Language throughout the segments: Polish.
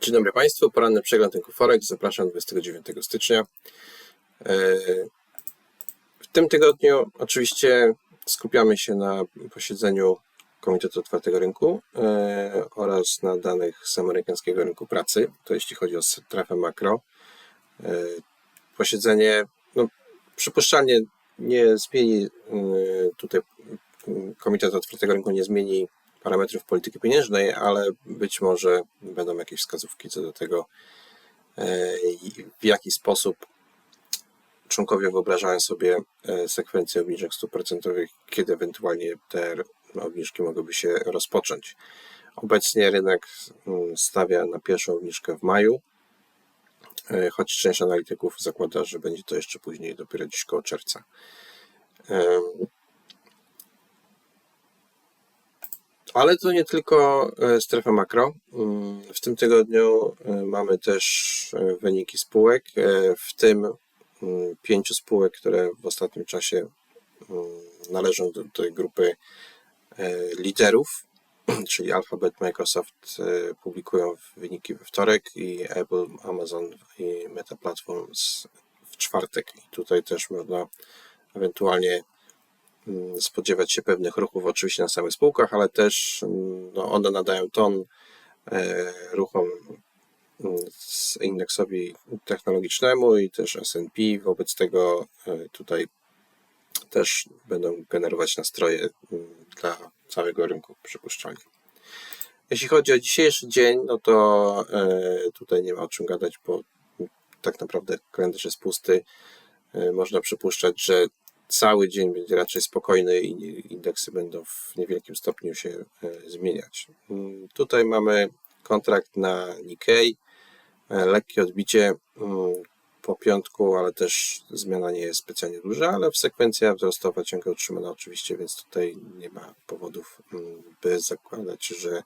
Dzień dobry Państwu, poranny przegląd rynku Forex. Zapraszam 29 stycznia. E, w tym tygodniu oczywiście skupiamy się na posiedzeniu Komitetu Otwartego Rynku e, oraz na danych z amerykańskiego rynku pracy, to jeśli chodzi o strefę makro. E, posiedzenie no, przypuszczalnie nie zmieni tutaj Komitet Otwartego Rynku nie zmieni parametrów polityki pieniężnej, ale być może będą jakieś wskazówki co do tego, e, w jaki sposób członkowie wyobrażają sobie e, sekwencję obniżek stóp procentowych, kiedy ewentualnie te obniżki mogłyby się rozpocząć. Obecnie rynek mm, stawia na pierwszą obniżkę w maju, e, choć część analityków zakłada, że będzie to jeszcze później, dopiero dziś koło czerwca. Ale to nie tylko e, strefa makro. Mm, w tym tygodniu e, mamy też e, wyniki spółek, w tym mm, pięciu spółek, które w ostatnim czasie mm, należą do tej grupy liderów, czyli Alphabet, Microsoft publikują wyniki we wtorek i Apple, Amazon i Meta Platforms w czwartek. I tutaj też można ewentualnie spodziewać się pewnych ruchów oczywiście na samych spółkach, ale też mm, no, one nadają ton e, ruchom mm, indeksowi technologicznemu i też S&P, wobec tego e, tutaj też będą generować nastroje dla całego rynku przypuszczalnie. Jeśli chodzi o dzisiejszy dzień, no to e, tutaj nie ma o czym gadać, bo tak naprawdę kalendarz jest pusty. Można przypuszczać, że cały dzień będzie raczej spokojny i indeksy będą w niewielkim stopniu się e, zmieniać. Mm, tutaj mamy kontrakt na Nikkei, e, lekkie odbicie mm, po piątku, ale też zmiana nie jest specjalnie duża, ale sekwencja wzrostowa ciągle utrzymana oczywiście, więc tutaj nie ma powodów, mm, by zakładać, że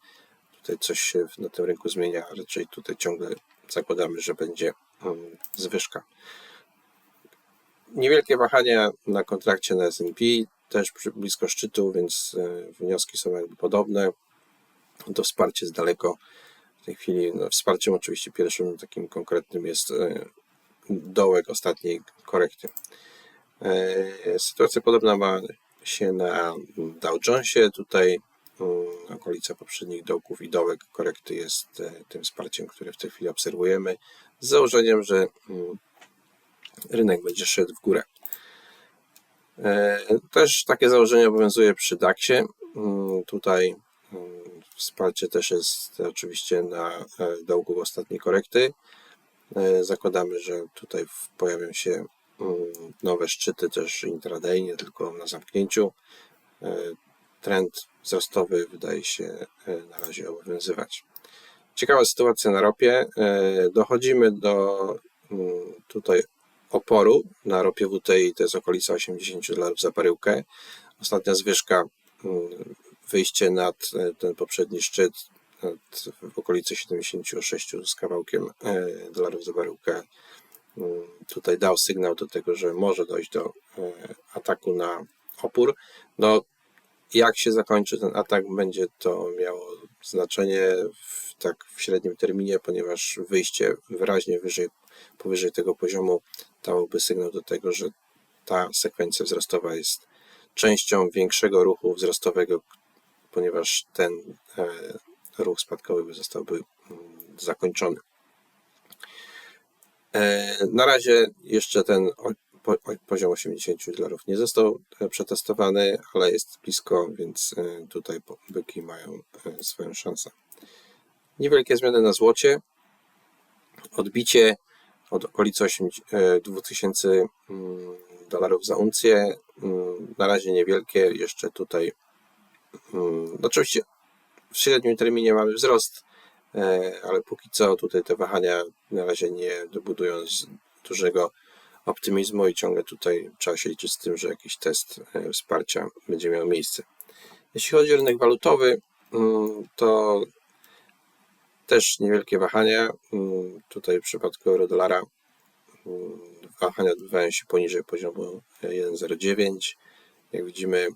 tutaj coś się na tym rynku zmienia, raczej tutaj ciągle zakładamy, że będzie zwyżka. Niewielkie wahania na kontrakcie na S&P, też blisko szczytu, więc e, wnioski są jakby podobne. To wsparcie jest daleko. W tej chwili no, wsparciem oczywiście pierwszym takim konkretnym jest e, dołek ostatniej korekty. E, sytuacja podobna ma się na Dow Jonesie. Tutaj mm, okolica poprzednich dołków i dołek korekty jest tym wsparciem, które w tej chwili obserwujemy, z założeniem, że mm, rynek będzie szedł w górę. E, też takie założenie obowiązuje przy DAX-ie. Mm, tutaj mm, wsparcie też jest oczywiście na e, dołku ostatniej korekty. E, zakładamy, że tutaj pojawią się mm, nowe szczyty też intraday, nie tylko na zamknięciu. Trend wzrostowy wydaje się na razie obowiązywać. Ciekawa sytuacja na ropie. Dochodzimy do tutaj oporu na ropie WTI to jest okolica 80 dolarów za baryłkę. Ostatnia zwyżka, mm, wyjście nad e, ten poprzedni szczyt w okolicy 76 z kawałkiem e, dolarów za baryłkę mm, tutaj dał sygnał do tego, że może dojść do e, ataku na opór. No, jak się zakończy ten atak, będzie to miało znaczenie w, tak w średnim terminie, ponieważ wyjście wyraźnie wyżej, powyżej tego poziomu dałoby sygnał do tego, że ta sekwencja wzrostowa jest częścią większego ruchu wzrostowego, ponieważ ten e, ruch spadkowy zostałby mm, zakończony. E, na razie jeszcze ten poziom 80 dolarów nie został e, przetestowany, ale jest blisko, więc tutaj byki mają swoją szansę. Niewielkie zmiany na złocie. Odbicie od okolicy 2000 e, mm, dolarów za uncję. Mm, na razie niewielkie, jeszcze tutaj. Mm, oczywiście w średnim terminie mamy wzrost, e, ale póki co tutaj te wahania na razie nie dobudują dużego optymizmu i ciągle tutaj trzeba się liczyć z tym, że jakiś test e, wsparcia będzie miał miejsce. Jeśli chodzi o rynek walutowy, to niewielkie wahania. Mm, tutaj w przypadku euro-dolara mm, wahania odbywają się poniżej poziomu 1,09. Jak widzimy,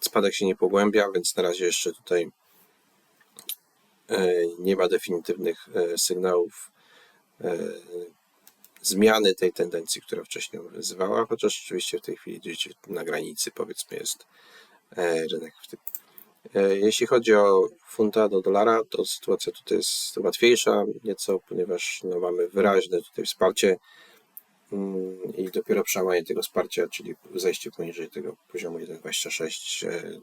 spadek się nie pogłębia, więc na razie jeszcze tutaj e, nie ma definitywnych e, sygnałów e, zmiany tej tendencji, która wcześniej obowiązywała, chociaż oczywiście w tej chwili gdzieś na granicy powiedzmy jest e, rynek. w tym. E, Jeśli chodzi o funta do dolara, to sytuacja tutaj jest łatwiejsza nieco, ponieważ no, mamy wyraźne tutaj wsparcie mm, i dopiero przełamanie tego wsparcia, czyli zejście poniżej tego poziomu 1,26 e,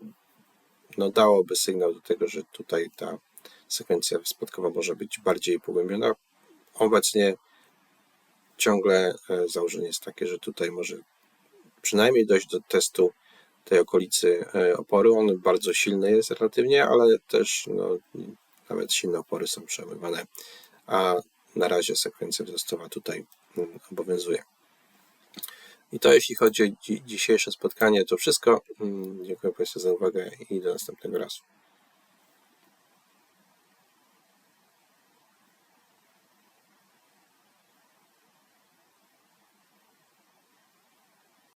no, dałoby sygnał do tego, że tutaj ta sekwencja spadkowa może być bardziej pogłębiona. Obecnie ciągle e, założenie jest takie, że tutaj może przynajmniej dojść do testu tej okolicy e, oporu. On bardzo silny jest relatywnie, ale też no, nawet silne opory są przełamywane, a na razie sekwencja wzrostowa tutaj mm, obowiązuje. I to jeśli chodzi o dzi- dzisiejsze spotkanie, to wszystko. Mm, Dziękuję Państwu za uwagę i do następnego razu.